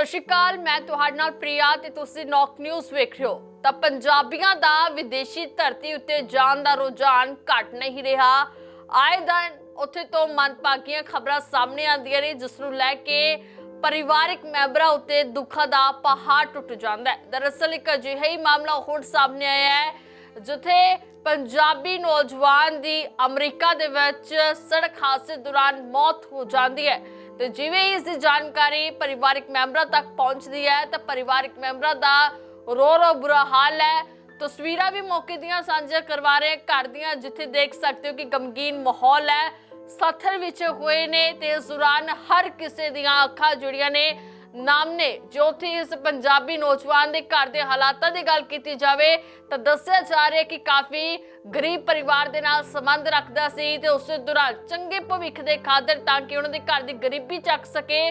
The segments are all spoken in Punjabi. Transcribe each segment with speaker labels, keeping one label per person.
Speaker 1: ਸਤਿ ਸ਼੍ਰੀ ਅਕਾਲ, ਮੈਂ ਤੁਹਾਡੇ ਨਾਲ ਪ੍ਰਿਆ ਤੇ ਤੁਸੀਂ ਨੌਕ ਨਿਊਜ਼ ਵੇਖ ਰਹੇ ਹੋ। ਤਾਂ ਪੰਜਾਬੀਆਂ ਦਾ ਵਿਦੇਸ਼ੀ ਧਰਤੀ ਉੱਤੇ ਜਾਣ ਦਾ ਰੁਝਾਨ ਘਟ ਨਹੀਂ ਰਿਹਾ। ਆਏ ਦਿਨ ਉੱਥੇ ਤੋਂ ਮਨਪਾਕੀਆਂ ਖਬਰਾਂ ਸਾਹਮਣੇ ਆਉਂਦੀਆਂ ਨੇ, ਜਿਸ ਨੂੰ ਲੈ ਕੇ ਪਰਿਵਾਰਿਕ ਮੈਂਬਰਾਂ ਉੱਤੇ ਦੁੱਖਾਂ ਦਾ ਪਹਾੜ ਟੁੱਟ ਜਾਂਦਾ ਹੈ। ਦਰਅਸਲ ਇੱਕ ਅਜਿਹਾ ਹੀ ਮਾਮਲਾ ਹੁਣ ਸਾਹਮਣੇ ਆਇਆ ਹੈ, ਜਿੱਥੇ ਪੰਜਾਬੀ ਨੌਜਵਾਨ ਦੀ ਅਮਰੀਕਾ ਦੇ ਵਿੱਚ ਸੜਕ ਹਾਦਸੇ ਦੌਰਾਨ ਮੌਤ ਹੋ ਜਾਂਦੀ ਹੈ। ਤੇ ਜਿਵੇਂ ਇਸ ਦੀ ਜਾਣਕਾਰੀ ਪਰਿਵਾਰਕ ਮੈਂਬਰਾਂ ਤੱਕ ਪਹੁੰਚਦੀ ਹੈ, ਤਾਂ ਪਰਿਵਾਰਕ ਮੈਂਬਰਾਂ ਦਾ ਰੋ ਰੋ ਬੁਰਾ ਹਾਲ ਹੈ। ਤਸਵੀਰਾਂ ਵੀ ਮੌਕੇ ਦੀਆਂ ਸਾਂਝਾ ਕਰਵਾ ਰਹੇ ਘਰ ਦੀਆਂ ਜਿੱਥੇ ਦੇਖ ਸਕਦੇ ਹੋ ਕਿ ਗਮਗੀਨ ਮਾਹੌਲ ਹੈ। ਸੱਥਰ ਵਿੱਚ ਹੋਏ ਨੇ ਤੇ ਇਸ ਦੌਰਾਨ ਹਰ ਕਿਸੇ ਦੀਆਂ ਅੱਖਾਂ ਜੁੜੀਆਂ ਨੇ। ਨਾਮਨੇ ਜੋ ਕਿ ਇਸ ਪੰਜਾਬੀ ਨੌਜਵਾਨ ਦੇ ਘਰ ਦੇ ਹਾਲਾਤਾਂ ਦੀ ਗੱਲ ਕੀਤੀ ਜਾਵੇ ਤਾਂ ਦੱਸਿਆ ਜਾ ਰਿਹਾ ਕਿ ਕਾਫੀ ਗਰੀਬ ਪਰਿਵਾਰ ਦੇ ਨਾਲ ਸੰਬੰਧ ਰੱਖਦਾ ਸੀ ਤੇ ਉਸੇ ਦੌਰਾਨ ਚੰਗੇ ਭਵਿੱਖ ਦੇ ਖਾਦਰ ਤਾਂ ਕਿ ਉਹਨਾਂ ਦੇ ਘਰ ਦੀ ਗਰੀਬੀ ਚੱਕ ਸਕੇ।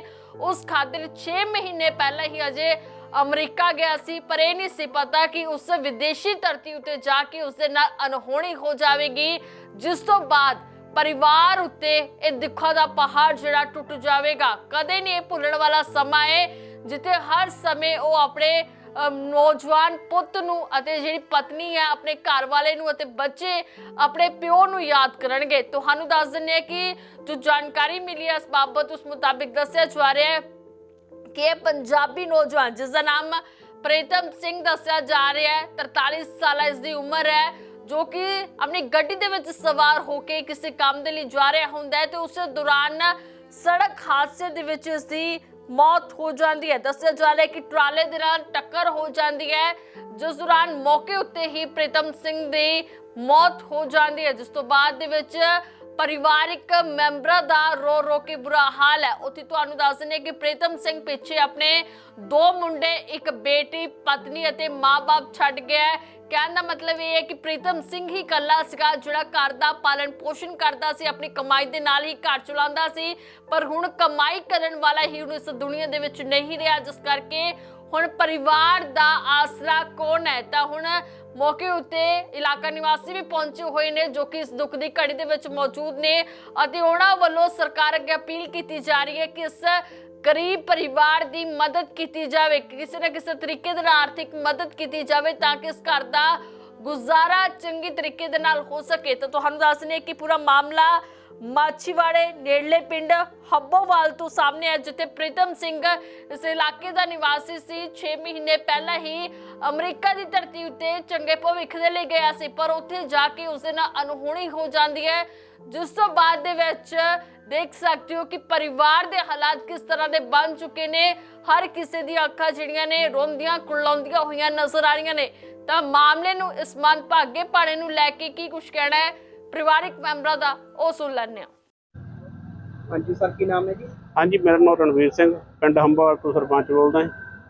Speaker 1: ਉਸ ਖਾਦਰ 6 ਮਹੀਨੇ ਪਹਿਲਾਂ ਹੀ ਅਜੇ ਅਮਰੀਕਾ ਗਿਆ ਸੀ, ਪਰ ਇਹ ਨਹੀਂ ਸੀ ਪਤਾ ਕਿ ਉਸ ਵਿਦੇਸ਼ੀ ਧਰਤੀ ਉੱਤੇ ਜਾ ਕੇ ਉਸ ਦੇ ਨਾਲ ਅਨਹੋਣੀ ਹੋ ਜਾਵੇਗੀ, ਜਿਸ ਤੋਂ ਬਾਅਦ ਪਰਿਵਾਰ ਉੱਤੇ ਇਹ ਦੁੱਖਾਂ ਦਾ ਪਹਾੜ ਜਿਹੜਾ ਟੁੱਟ ਜਾਵੇਗਾ। ਕਦੇ ਨਹੀਂ ਇਹ ਭੁੱਲਣ ਵਾਲਾ ਸਮਾਂ ਹੈ ਜਿੱਥੇ ਹਰ ਸਮੇਂ ਉਹ ਆਪਣੇ ਨੌਜਵਾਨ ਪੁੱਤ ਨੂੰ ਅਤੇ ਜਿਹੜੀ ਪਤਨੀ ਹੈ ਆਪਣੇ ਘਰ ਵਾਲੇ ਨੂੰ ਅਤੇ ਬੱਚੇ ਆਪਣੇ ਪਿਓ ਨੂੰ ਯਾਦ ਕਰਨਗੇ। ਤੁਹਾਨੂੰ ਦੱਸ ਦਿੰਦੇ ਹਾਂ ਕਿ ਜੋ ਜਾਣਕਾਰੀ ਮਿਲੀ ਹੈ ਇਸ ਬਾਬਤ ਉਸ ਮੁਤਾਬਿਕ ਦੱਸਿਆ ਜਾ ਰਿਹਾ ਹੈ ਕਿ ਇਹ ਪੰਜਾਬੀ ਨੌਜਵਾਨ ਜਿਸ ਦਾ ਨਾਮ ਪ੍ਰੀਤਮ ਸਿੰਘ ਦੱਸਿਆ ਜਾ ਰਿਹਾ ਹੈ 43 ਸਾਲ ਇਸ ਦੀ ਉਮਰ ਹੈ ਜੋ ਕਿ ਆਪਣੀ ਗੱਡੀ ਦੇ ਵਿੱਚ ਸਵਾਰ ਹੋ ਕੇ ਕਿਸੇ ਕੰਮ ਦੇ ਲਈ ਜਾ ਰਿਹਾ ਹੁੰਦਾ ਹੈ ਤੇ ਉਸ ਦੌਰਾਨ ਸੜਕ ਹਾਦਸੇ ਦੇ ਵਿੱਚ ਇਸ ਦੀ ਮੌਤ ਹੋ ਜਾਂਦੀ ਹੈ। ਦੱਸਿਆ ਜਾ ਰਿਹਾ ਹੈ ਕਿ ਟਰਾਲੇ ਦੇ ਨਾਲ ਟੱਕਰ ਹੋ ਜਾਂਦੀ ਹੈ। ਜਿਸ ਦੌਰਾਨ ਮੌਕੇ ਉੱਤੇ ਹੀ ਪ੍ਰੀਤਮ ਸਿੰਘ ਦੀ ਮੌਤ ਹੋ ਜਾਂਦੀ ਹੈ। ਜਿਸ ਤੋਂ ਬਾਅਦ ਦੇ ਵਿੱਚ ਪਰਿਵਾਰਿਕ ਮੈਂਬਰਾਂ ਦਾ ਰੋ ਰੋ ਕੇ ਬੁਰਾ ਹਾਲ ਹੈ। ਉੱਥੇ ਤੁਹਾਨੂੰ ਦੱਸ ਦਿੰਦੇ ਹਾਂ ਕਿ ਪ੍ਰੀਤਮ ਸਿੰਘ ਪਿੱਛੇ ਆਪਣੇ ਦੋ ਮੁੰਡੇ, ਇੱਕ ਬੇਟੀ, ਪਤਨੀ ਅਤੇ ਮਾਂ-ਬਾਪ ਛੱਡ ਗਿਆ ਕਹਿਣ ਦਾ ਮਤਲਬ ਇਹ ਹੈ ਕਿ ਪ੍ਰੀਤਮ ਸਿੰਘ ਹੀ ਇਕੱਲਾ ਸੀਗਾ, ਜਿਹੜਾ ਘਰ ਦਾ ਪਾਲਣ ਪੋਸ਼ਣ ਕਰਦਾ ਸੀ, ਆਪਣੀ ਕਮਾਈ ਦੇ ਨਾਲ ਹੀ ਘਰ ਚਲਾਉਂਦਾ ਸੀ। ਪਰ ਹੁਣ ਕਮਾਈ ਕਰਨ ਵਾਲਾ ਹੀ ਹੁਣ ਇਸ ਦੁਨੀਆ ਦੇ ਵਿੱਚ ਨਹੀਂ ਰਿਹਾ, ਜਿਸ ਕਰਕੇ ਹੁਣ ਪਰਿਵਾਰ ਦਾ ਆਸਰਾ ਕੌਣ ਹੈ? ਤਾਂ ਹੁਣ ਮੌਕੇ ਉੱਤੇ ਇਲਾਕਾ ਨਿਵਾਸੀ ਵੀ ਪਹੁੰਚੇ ਹੋਏ ਨੇ, ਜੋ ਕਿ ਇਸ ਦੁੱਖ ਦੀ ਘੜੀ ਦੇ ਵਿੱਚ ਮੌਜੂਦ ਨੇ ਅਤੇ ਉਹਨਾਂ ਵੱਲੋਂ ਸਰਕਾਰ ਅੱਗੇ ਅਪੀਲ ਕੀਤੀ ਜਾ ਰਹੀ ਹੈ ਕਿ ਇਸ ਗਰੀਬ ਪਰਿਵਾਰ ਦੀ ਮਦਦ ਕੀਤੀ ਜਾਵੇ, ਕਿਸੇ ਨਾ ਕਿਸੇ ਤਰੀਕੇ ਦੇ ਨਾਲ ਆਰਥਿਕ ਮਦਦ ਕੀਤੀ ਜਾਵੇ ਤਾਂ ਕਿ ਇਸ ਘਰ ਦਾ ਗੁਜ਼ਾਰਾ ਚੰਗੀ ਤਰੀਕੇ ਦੇ ਨਾਲ ਹੋ ਸਕੇ ਤਾਂ ਤੁਹਾਨੂੰ ਦੱਸਨੇ ਕਿ ਪੂਰਾ ਮਾਮਲਾ ਮਾਛੀਵਾੜੇ ਨੇੜਲੇ ਪਿੰਡ ਹੱਬੋਵਾਲ ਤੋਂ ਸਾਹਮਣੇ ਹੈ, ਜਿੱਥੇ ਪ੍ਰੀਤਮ ਸਿੰਘ ਇਸ ਇਲਾਕੇ ਦਾ ਨਿਵਾਸੀ ਸੀ। 6 ਮਹੀਨੇ ਪਹਿਲਾਂ ਹੀ ਅਮਰੀਕਾ ਦੀ ਧਰਤੀ ਉੱਤੇ ਚੰਗੇ ਭਵਿੱਖ ਦੇ ਲਈ ਗਿਆ ਸੀ, ਪਰ ਉੱਥੇ ਜਾ ਕੇ ਉਸ ਦੇ ਨਾਲ ਅਨਹੋਣੀ ਹੋ ਜਾਂਦੀ ਹੈ। ਜਿਸ ਤੋਂ ਬਾਅਦ ਦੇ ਵਿੱਚ ਦੇਖ ਸਕਦੇ ਹੋ ਕਿ ਪਰਿਵਾਰ ਦੇ ਹਾਲਾਤ ਕਿਸ ਤਰ੍ਹਾਂ ਦੇ ਬਣ ਚੁੱਕੇ ਨੇ। ਹਰ ਕਿਸੇ ਦੀ ਅੱਖਾਂ ਜਿਹੜੀਆਂ ਨੇ ਰੋਂਦੀਆਂ ਕੁਰਲਾਉਂਦੀਆਂ ਹੋਈਆਂ ਨਜ਼ਰ ਆ ਰਹੀਆਂ ਨੇ। ਤਾਂ ਮਾਮਲੇ ਨੂੰ ਇਸ ਮਨ ਭਾਗੇ ਪਾੜੇ ਨੂੰ ਲੈ ਕੇ ਕੀ ਕੁਝ ਕਹਿਣਾ ਹੈ? ਪਰਿਵਾਰਿਕ ਮੈਂਬਰਾਂ ਦਾ ਉਹ ਸੁਣ ਲੈਂਦੇ ਹਾਂ।
Speaker 2: ਹਾਂਜੀ ਸਰ ਕੀ ਨਾਮ ਹੈ ਜੀ?
Speaker 3: ਹਾਂਜੀ ਮੇਰਾ ਨਾਮ ਰਣਵੀਰ ਸਿੰਘ ਪਿੰਡ ਹੰਬਾਲ ਤੋਂ ਸਰਪੰਚ ਬੋਲਦਾ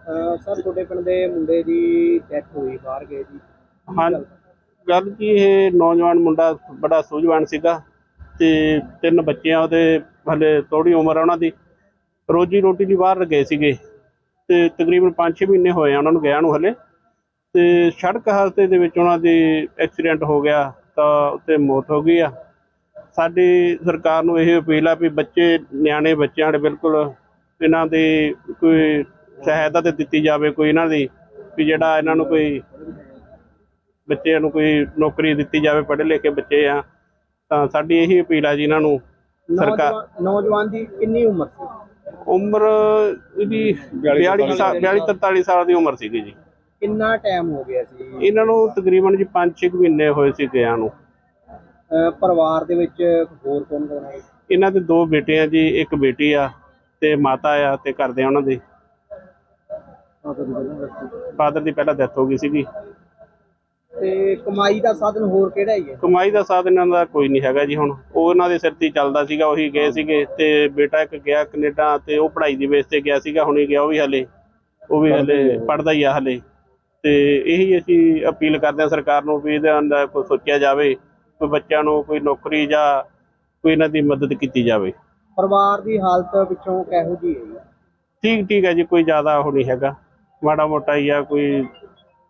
Speaker 3: ਹਾਂ
Speaker 2: ਸਰ ਤੁਹਾਡੇ ਪਿੰਡ ਦੇ ਮੁੰਡੇ ਦੀ ਡੈਥ ਹੋਈ ਬਾਹਰ ਗਏ ਜੀ।
Speaker 3: ਹਾਂ ਗੱਲ? ਕੀ ਇਹ ਨੌਜਵਾਨ ਮੁੰਡਾ ਬੜਾ ਸੂਝਵਾਨ ਸੀਗਾ ਤੇ ਤਿੰਨ ਬੱਚੇ ਆ ਉਹਦੇ ਹਲੇ ਥੋੜੀ ਉਮਰ ਆ ਉਹਨਾਂ ਦੀ। ਰੋਜੀ ਰੋਟੀ ਲਈ ਬਾਹਰ ਗਏ ਸੀਗੇ ਤੇ ਤਕਰੀਬਨ 5-6 ਮਹੀਨੇ ਹੋਏ ਆ ਉਹਨਾਂ ਨੂੰ ਗਿਆ ਨੂੰ ਹਲੇ। ਤੇ ਸੜਕ ਹਾਦਸੇ ਦੇ ਵਿੱਚ ਉਹਨਾਂ ਦੀ ਐਕਸੀਡੈਂਟ ਹੋ ਗਿਆ ਤਾਂ ਉੱਤੇ ਮੌਤ ਹੋ ਗਈ ਆ। ਸਾਡੀ ਸਰਕਾਰ ਨੂੰ ਇਹ ਅਪੀਲ ਆ ਵੀ ਬੱਚੇ ਨਿਆਣੇ ਬੱਚਿਆਂ ਦੇ ਬਿਲਕੁਲ ਇਹਨਾਂ ਦੀ ਕੋਈ ਸਹਾਇਤਾ ਤੇ ਦਿੱਤੀ ਜਾਵੇ ਕੋਈ ਇਹਨਾਂ ਦੀ ਵੀ ਜਿਹੜਾ ਇਹਨਾਂ ਨੂੰ ਕੋਈ ਬੱਚਿਆਂ ਨੂੰ ਕੋਈ ਨੌਕਰੀ ਦਿੱਤੀ ਜਾਵੇ ਪੜ੍ਹੇ ਲਿਖੇ ਬੱਚੇ ਆ ਤਾਂ ਸਾਡੀ ਇਹੀ ਅਪੀਲ ਆ ਜੀ ਇਹਨਾਂ ਨੂੰ। ਸਰਕਾਰ
Speaker 2: ਨੌਜਵਾਨ ਦੀ ਕਿੰਨੀ ਉਮਰ ਸੀ?
Speaker 3: ਉਮਰ ਇਹਦੀ 42 ਸਾਲ 42 43 ਸਾਲ ਦੀ ਉਮਰ ਸੀਗੀ ਜੀ।
Speaker 2: ਕਿੰਨਾ ਟਾਈਮ ਹੋ ਗਿਆ ਸੀ?
Speaker 3: ਇਹਨਾਂ ਨੂੰ ਤਕਰੀਬਨ ਜੀ 5-6 ਮਹੀਨੇ ਹੋਏ ਸੀ ਗਿਆਂ ਨੂੰ।
Speaker 2: ਅਹ ਪਰਿਵਾਰ ਦੇ ਵਿੱਚ ਹੋਰ ਕੌਣ ਕੌਣ ਹੈ
Speaker 3: ਇਹਨਾਂ ਦੇ ਦੋ ਬੇਟੇ ਆ ਜੀ ਇੱਕ ਬੇਟੀ ਆ ਤੇ ਮਾਤਾ ਆ ਤੇ ਘਰਦੇ ਆ ਉਹਨਾਂ ਦੇ। ਫਾਦਰ ਦੀ ਪਹਿਲਾਂ ਡੈਥ ਹੋ ਗਈ। ਸੀਗੀ।
Speaker 2: ਤੇ ਕਮਾਈ ਦਾ ਸਾਧਨ ਹੋਰ ਕਿਹੜਾ ਹੈ
Speaker 3: ਕਮਾਈ ਦਾ ਸਾਧਨ ਇਹਨਾਂ ਦਾ ਕੋਈ ਨਹੀਂ ਹੈਗਾ ਜੀ ਹੁਣ। ਉਹ ਇਹਨਾਂ ਦੇ ਸਿਰ ਤੇ ਹੀ ਚੱਲਦਾ ਸੀਗਾ ਉਹੀ ਗਏ ਸੀਗੇ ਤੇ ਬੇਟਾ ਇੱਕ ਗਿਆ ਕੈਨੇਡਾ ਤੇ ਉਹ ਪੜ੍ਹਾਈ ਦੀ ਬੇਸ ਤੇ ਗਿਆ ਸੀਗਾ ਹੁਣੇ ਗਿਆ ਉਹ ਵੀ ਹਲੇ। ਉਹ ਵੀ ਹਲੇ ਪੜ੍ਹਦਾ ਹੀ ਆ ਹਲੇ। ਤੇ ਇਹੀ ਅਸੀਂ ਅਪੀਲ ਕਰਦੇ ਹਾਂ ਸਰਕਾਰ ਨੂੰ ਵੀ ਇਹਦੇ ਅੰਦਰ ਕੋਈ ਸੋਚਿਆ ਜਾਵੇ ਕੋਈ ਬੱਚਿਆਂ ਨੂੰ ਕੋਈ ਨੌਕਰੀ ਜਾਂ ਕੋਈ ਇਹਨਾਂ ਦੀ ਮਦਦ ਕੀਤੀ ਜਾਵੇ।
Speaker 2: ਪਰਿਵਾਰ ਦੀ ਹਾਲਤ ਪਿੱਛੋਂ ਕਿਹੋ ਜੀ ਹੈ?
Speaker 3: ਠੀਕ ਠੀਕ ਹੈ ਜੀ ਕੋਈ ਜ਼ਿਆਦਾ ਉਹ ਨਹੀਂ ਹੈਗਾ। ਮਾੜਾ ਮੋਟਾ ਹੀ ਆ ਕੋਈ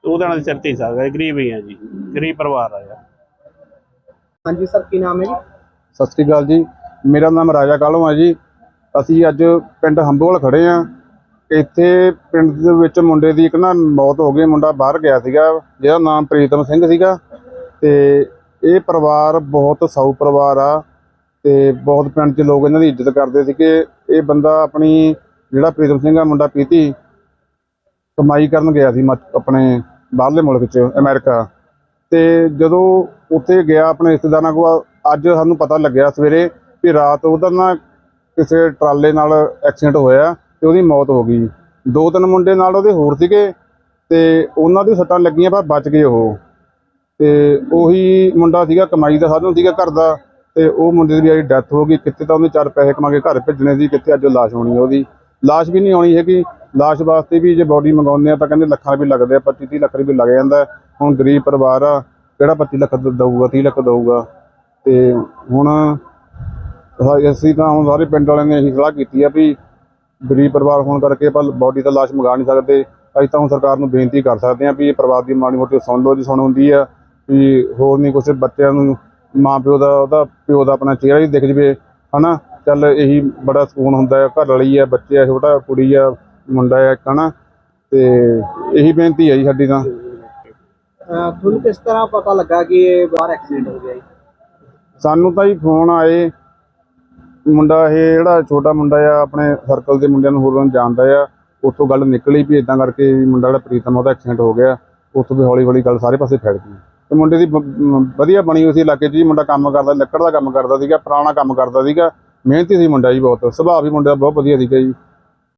Speaker 3: ਉਹਦੇ ਨਾਲ ਸਿਰ ਤੇ ਹੀ ਸਕਦਾ ਗਰੀਬ ਹੀ ਆ ਜੀ ਗਰੀਬ ਪਰਿਵਾਰ ਆ ਯਾਰ।
Speaker 2: ਹਾਂਜੀ ਸਰ ਕੀ ਨਾਮ ਹੈ ਜੀ?
Speaker 4: ਸਤਿ ਸ੍ਰੀ ਅਕਾਲ ਜੀ ਮੇਰਾ ਨਾਮ ਰਾਜਾ ਕਾਲੋਂ ਹੈ ਜੀ। ਅਸੀਂ ਅੱਜ ਪਿੰਡ ਹੰਬੋਲ ਖੜੇ ਆ ਇੱਥੇ ਪਿੰਡ ਦੇ ਵਿੱਚ ਮੁੰਡੇ ਦੀ ਇੱਕ ਨਾ ਮੌਤ ਹੋ ਗਈ, ਮੁੰਡਾ ਬਾਹਰ ਗਿਆ ਸੀਗਾ, ਜਿਹਦਾ ਨਾਮ ਪ੍ਰੀਤਮ ਸਿੰਘ ਸੀਗਾ ਤੇ ਇਹ ਪਰਿਵਾਰ ਬਹੁਤ ਸਾਊ ਪਰਿਵਾਰ ਆ ਤੇ ਬਹੁਤ ਪਿੰਡ 'ਚ ਲੋਕ ਇਹਨਾਂ ਦੀ ਇੱਜ਼ਤ ਕਰਦੇ ਸੀ ਕਿ ਇਹ ਬੰਦਾ ਆਪਣੀ ਜਿਹੜਾ ਪ੍ਰੀਤਮ ਸਿੰਘ ਆ, ਮੁੰਡਾ ਪੀਤੀ ਕਮਾਈ ਕਰਨ ਗਿਆ ਸੀ ਮੱਚ- ਆਪਣੇ ਬਾਹਰਲੇ ਮੁਲਕ 'ਚ, ਅਮਰੀਕਾ। ਤੇ ਜਦੋਂ ਉੱਥੇ ਗਿਆ ਆਪਣੇ ਰਿਸ਼ਤੇਦਾਰਾਂ ਕੋਲ, ਅੱਜ ਸਾਨੂੰ ਪਤਾ ਲੱਗਿਆ ਸਵੇਰੇ ਵੀ ਰਾਤ ਉਹਦਾ ਨਾ ਕਿਸੇ ਟਰਾਲੇ ਨਾਲ ਐਕਸੀਡੈਂਟ ਹੋਇਆ। ਤੇ ਉਹਦੀ ਮੌਤ ਹੋ ਗਈ ਦੋ ਤਿੰਨ ਮੁੰਡੇ ਨਾਲ ਉਹਦੇ ਹੋਰ ਸੀਗੇ ਤੇ ਉਹਨਾਂ ਦੀ ਸੱਟਾਂ ਲੱਗੀਆਂ ਪਰ ਬਚ ਗਏ ਉਹ। ਤੇ ਉਹੀ ਮੁੰਡਾ ਸੀਗਾ, ਕਮਾਈ ਦਾ ਸਾਧਨ ਸੀਗਾ ਘਰ ਦਾ ਤੇ ਉਹ ਮੁੰਡੇ ਦੀ ਵੀ ਡੈਥ ਹੋ ਗਈ। ਕਿੱਥੇ ਤਾਂ ਉਹਨੇ ਚਾਰ ਪੈਸੇ ਕਮਾ ਕੇ ਘਰ ਭੇਜਣੇ ਸੀ, ਕਿੱਥੇ ਅੱਜ ਉਹ ਲਾਸ਼ ਹੋਣੀ ਉਹਦੀ। ਲਾਸ਼ ਵੀ ਨਹੀਂ ਆਉਣੀ ਹੈਗੀ। ਲਾਸ਼ ਵਾਸਤੇ ਵੀ ਜੇ ਬੋਡੀ ਮੰਗਾਉਂਦੇ ਆ ਤਾਂ ਕਹਿੰਦੇ ਲੱਖਾਂ ਰੁਪਏ ਲੱਗਦੇ ਆ 25 30 ਲੱਖ ਰੁਪਏ ਲੱਗ ਜਾਂਦਾ ਹੁਣ ਗਰੀਬ ਪਰਿਵਾਰ ਆ, ਕਿਹੜਾ 25 ਲੱਖ ਦਊਗਾ 30 ਲੱਖ ਦਊਗਾ। ਤੇ ਹੁਣ ਅਸੀਂ ਤਾਂ ਹੁਣ ਸਾਰੇ ਪਿੰਡ ਵਾਲਿਆਂ ਨੇ ਇਹੀ ਸਲਾਹ ਕੀਤੀ ਆ ਵੀ ਗਰੀਬ ਪਰਿਵਾਰ ਹੋਣ ਕਰਕੇ ਆਪਾਂ ਬੋਡੀ ਤਾਂ ਲਾਸ਼ ਮੰਗਾ ਨਹੀਂ ਸਕਦੇ। ਅਸੀਂ ਤਾਂ ਹੁਣ ਸਰਕਾਰ ਨੂੰ ਬੇਨਤੀ ਕਰ ਸਕਦੇ ਹਾਂ ਵੀ ਇਹ ਪਰਿਵਾਰ ਦੀ ਮਾੜੀ ਮੋਟੀ ਸੁਣ ਲਓ ਜੀ ਸੁਣ ਹੁੰਦੀ ਆ ਵੀ ਹੋਰ ਨਹੀਂ ਕੁਛ ਬੱਚਿਆਂ ਨੂੰ ਮਾਂ ਪਿਓ ਦਾ ਉਹਦਾ ਪਿਓ ਦਾ ਆਪਣਾ ਚਿਹਰਾ ਹੀ ਦਿਖ ਜਵੇ ਹਨਾ? ਚੱਲ ਇਹੀ ਬੜਾ ਸਕੂਨ ਹੁੰਦਾ ਹੈ ਘਰ ਵਾਲੀ ਆ ਬੱਚੇ ਆ ਛੋਟਾ ਕੁੜੀ ਆ ਮੁੰਡਾ ਆ ਹਨਾ? ਤੇ ਇਹੀ ਬੇਨਤੀ ਹੈ ਜੀ ਸਾਡੀ ਤਾਂ।
Speaker 2: ਤੁਹਾਨੂੰ ਕਿਸ ਤਰ੍ਹਾਂ ਪਤਾ ਲੱਗਾ ਕਿ ਇਹ ਬਾਹਰ ਐਕਸੀਡੈਂਟ ਹੋ ਗਿਆ ਜੀ?
Speaker 4: ਸਾਨੂੰ ਤਾਂ ਜੀ ਫੋਨ ਆਏ ਮੁੰਡਾ ਇਹ ਜਿਹੜਾ ਛੋਟਾ ਮੁੰਡਾ ਆ, ਆਪਣੇ ਸਰਕਲ ਦੇ ਮੁੰਡਿਆਂ ਨੂੰ ਹੋਰਾਂ ਜਾਣਦਾ ਆ। ਉੱਥੋਂ ਗੱਲ ਨਿਕਲੀ ਵੀ ਇਦਾਂ ਕਰਕੇ ਮੁੰਡਾ ਜਿਹੜਾ ਪ੍ਰੀਤਮ ਉਹਦਾ ਐਕਸੀਡੈਂਟ ਹੋ ਗਿਆ। ਉੱਥੋਂ ਵੀ ਹੌਲੀ ਹੌਲੀ ਗੱਲ ਸਾਰੇ ਪਾਸੇ ਫੈਲ ਗਈ। ਤੇ ਮੁੰਡੇ ਦੀ ਬ- ਮ- ਵਧੀਆ ਬਣੀ ਹੋਈ ਸੀ ਇਲਾਕੇ 'ਚ ਜੀ। ਮੁੰਡਾ ਕੰਮ ਕਰਦਾ, ਲੱਕੜ ਦਾ ਕੰਮ ਕਰਦਾ ਸੀਗਾ, ਪੁਰਾਣਾ ਕੰਮ ਕਰਦਾ ਸੀਗਾ। ਮਿਹਨਤੀ ਸੀ ਮੁੰਡਾ ਜੀ ਬਹੁਤ। ਸੁਭਾਅ ਵੀ ਮੁੰਡੇ ਦਾ ਬਹੁਤ ਵਧੀਆ ਸੀਗਾ ਜੀ।